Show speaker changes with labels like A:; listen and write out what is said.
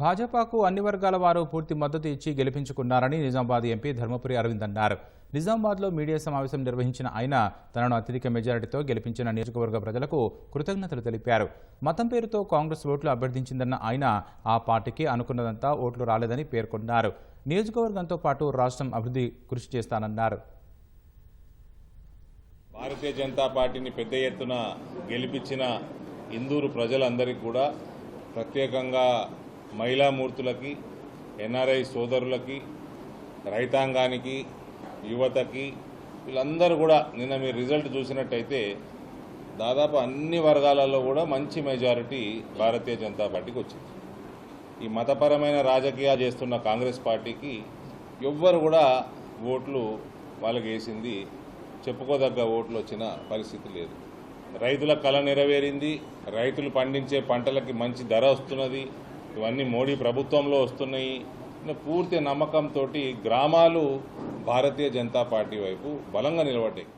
A: భాజపాకు అన్ని వర్గాల వారు పూర్తి మద్దతు ఇచ్చి గెలిపించుకున్నారని నిజామాబాద్ ఎంపీ ధర్మపురి అరవింద్ అన్నారు. నిజామాబాద్లో మీడియా సమావేశం నిర్వహించిన ఆయన తనను అత్యధిక మెజారిటీతో గెలిపించిన నియోజకవర్గ ప్రజలకు కృతజ్ఞతలు తెలిపారు. మతం పేరుతో కాంగ్రెస్ ఓట్లు అభ్యర్థించిందన్న ఆయన ఆ పార్టీకి అనుకున్నదంతా ఓట్లు రాలేదని పేర్కొన్నారు. నియోజకవర్గంతో పాటు రాష్ట్రం అభివృద్ధి కృషి చేస్తానన్నారు.
B: భారతీయ జనతా పార్టీని పెద్ద ఎత్తున గెలిపించిన ఇందూరు ప్రజలందరికీ కూడా ప్రత్యేకంగా మహిళామూర్తులకి ఎన్ఆర్ఐ సోదరులకి రైతాంగానికి యువతకి వీళ్ళందరూ కూడా నిన్న మీరు రిజల్ట్ చూసినట్టయితే దాదాపు అన్ని వర్గాలలో కూడా మంచి మెజారిటీ భారతీయ జనతా పార్టీకి వచ్చింది. ఈ మతపరమైన రాజకీయాలు చేస్తున్న కాంగ్రెస్ పార్టీకి ఎవ్వరు కూడా ఓట్లు వాళ్ళకి వేసింది చెప్పుకోదగ్గ ఓట్లు వచ్చిన పరిస్థితి లేదు. రైతుల కళ నెరవేరింది రైతులు పండించే పంటలకి మంచి ధర వస్తున్నది ఇవన్నీ మోడీ ప్రభుత్వంలో వస్తున్నాయి పూర్తి నమ్మకంతో గ్రామాలు భారతీయ జనతా పార్టీ వైపు బలంగా నిలబడ్డాయి.